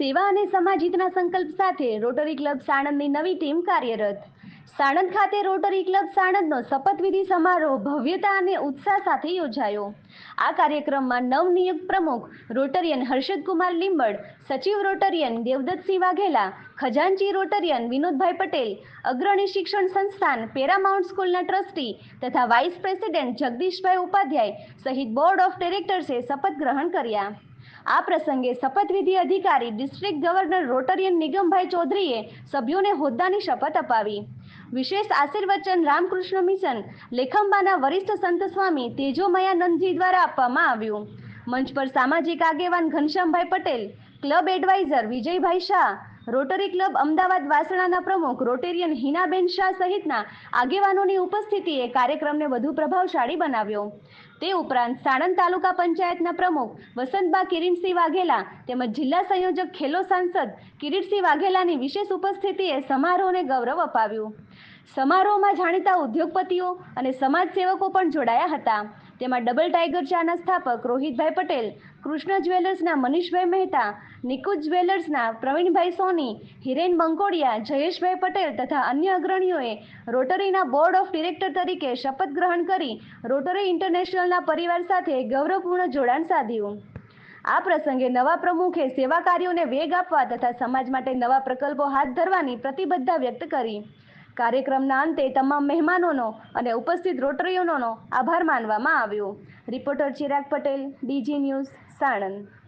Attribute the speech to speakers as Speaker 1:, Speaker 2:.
Speaker 1: સેવા અને સમાજિતના સંકલ્પ સાથે રોટરી ક્લબ સાણંદની નવી ટીમ કાર્યરત. સાણંદ ખાતે રોટરી ક્લબ સાણંદનો શપથવિધિ સમારોહ ભવ્યતા અને ઉત્સાહ સાથે યોજાયો. આ કાર્યક્રમમાં નવનિયુક્ત પ્રમુખ રોટરિયન હર્ષદકુમાર લીંબડ, સચિવ રોટરિયન દેવદત્તસિંહ વાઘેલા, ખજાનચી રોટરિયન વિનોદભાઈ પટેલ, અગ્રણી શિક્ષણ સંસ્થાન પેરામાઉન્ટ સ્કૂલના ટ્રસ્ટી તથા વાઇસ પ્રેસિડેન્ટ જગદીશભાઈ ઉપાધ્યાય સહિત બોર્ડ ઓફ ડિરેક્ટર્સે શપથ ગ્રહણ કર્યા. આ પ્રસંગે શપથવિધિ અધિકારી ડિસ્ટ્રિક્ટ ગવર્નર રોટરિયન નિગમભાઈ ચૌધરીએ સભ્યોને હોદ્દાની શપથ અપાવી. વિશેષ આશીર્વચન રામકૃષ્ણ મિશન, લેખંબાના વરિષ્ઠ સંત સ્વામી તેજોમયાનંદજી દ્વારા આપવામાં આવ્યું. મંચ પર સામાજિક આગેવાન Ghanshyambhai Patel, club adviser Vijaybhai Shah Rotary club Ahmedabad વાસણાના પ્રમુખ રોટેરિયન હિનાબેન શાહ સહિતના આગેવાનોની ઉપસ્થિતિએ કાર્યક્રમને વધુ પ્રભાવશાળી બનાવ્યો. તે ઉપરાંત સાણંદ તાલુકા પંચાયતના પ્રમુખ વસંતબા કિરીટસિંહ વાઘેલા તેમજ જિલ્લા સંયોજક ખેલો સાંસદ કિરીટસિંહ વાઘેલાની વિશેષ ઉપસ્થિતિએ સમારોહને ગૌરવ અપાવ્યું. સમારોહમાં જાણીતા ઉદ્યોગપતિઓ અને સમાજસેવકો પણ જોડાયા હતા. તેમાં ડબલ ટાઈગર ચાના સ્થાપક રોહિતભાઈ પટેલ, કૃષ્ણ જ્વેલર્સના મનીષભાઈ મહેતા, નિકુંજ જ્વેલર્સના પ્રવીણભાઈ સોની, હિરેન બંકોડિયા, જયેશભાઈ પટેલ તથા અન્ય અગ્રણીઓએ રોટરીના બોર્ડ ઓફ ડિરેક્ટર તરીકે શપથ ગ્રહણ કરી રોટરી ઇન્ટરનેશનલના પરિવાર સાથે ગૌરવપૂર્ણ જોડાણ સાધ્યું. આ પ્રસંગે નવા પ્રમુખે સેવા કાર્યોને વેગ આપવા તથા સમાજ માટે નવા પ્રકલ્પો હાથ ધરવાની પ્રતિબદ્ધતા વ્યક્ત કરી. કાર્યક્રમના અંતે તમામ મહેમાનોનો અને ઉપસ્થિત રોટરીઓનો આભાર માનવામાં આવ્યો. Reporter Chirag Patel, DG news, Sanand.